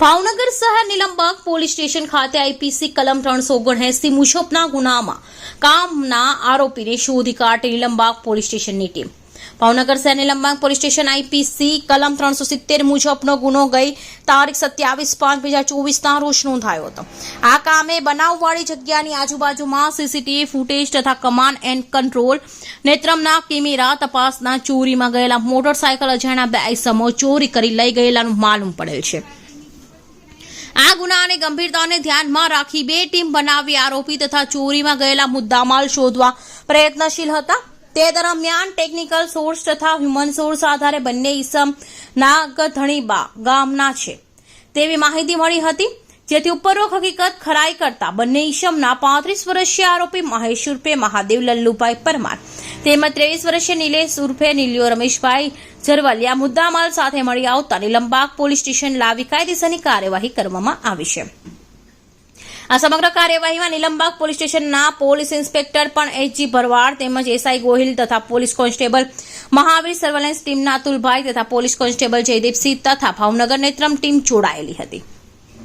ભાવનગર શહેર Nilambag police station ખાતે IPC કલમ ત્રણસો ઓગણએસી મુજબના ગુનામાં કામના આરોપીને શોધી કાઢી નિલંબાગ પોલીસ સ્ટેશનની ટીમ. ભાવનગર શહેર નિલંબાગ પોલીસ સ્ટેશન આઈપીસી કલમ ત્રણસો સિત્તેર મુજબનો ગુનો ગઈ તારીખ સત્યાવીસ પાંચ બે હજાર ચોવીસના રોજ નોંધાયો હતો. આ કામે બનાવવાળી જગ્યાની આજુબાજુમાં સીસીટીવી ફૂટેજ તથા કમાન્ડ એન્ડ કંટ્રોલ નેત્રમના કેમેરા તપાસના ચોરીમાં ગયેલા મોટરસાયકલ અજાણ્યા બે સમો ચોરી કરી લઈ ગયેલાનું માલુમ પડેલ છે. આ ગુનાની ગંભીરતાને ધ્યાનમાં રાખી બે ટીમ બનાવી આરોપી તથા ચોરીમાં ગયેલા મુદ્દામાલ શોધવા પ્રયત્નશીલ હતા. તે દરમિયાન ટેકનિકલ સોર્સ તથા હ્યુમન સોર્સ આધારે બંને ઈસમ નાગધણીબા ગામના છે. તેવી માહિતી મળી હતી, જેથી ઉપરોક્ત હકીકત ખરાઈ કરતા બંને ઈસમના પાંત્રીસ વર્ષીય આરોપી મહેશ ઉર્ફે મહાદેવ લલ્લુભાઈ પરમાર તેમજ ત્રેવીસ વર્ષીય નિલેશ ઉર્ફે નિલિયો રમેશભાઈ ઝરવાલિયા મુદ્દામાલ સાથે મળી આવતા નિલંબાગ પોલીસ સ્ટેશન લાવી કાયદેસરની કાર્યવાહી કરવામાં આવી છે. આ સમગ્ર કાર્યવાહીમાં નિલંબાગ પોલીસ સ્ટેશનના પોલીસ ઇન્સ્પેક્ટર પણ એચજી ભરવાડ તેમજ એસઆઈ ગોહિલ તથા પોલીસ કોન્સ્ટેબલ મહાવીર સર્વેલન્સ ટીમના અતુલભાઈ તથા પોલીસ કોન્સ્ટેબલ જયદીપસિંહ તથા ભાવનગર નેત્રમ ટીમ જોડાયેલી હતી.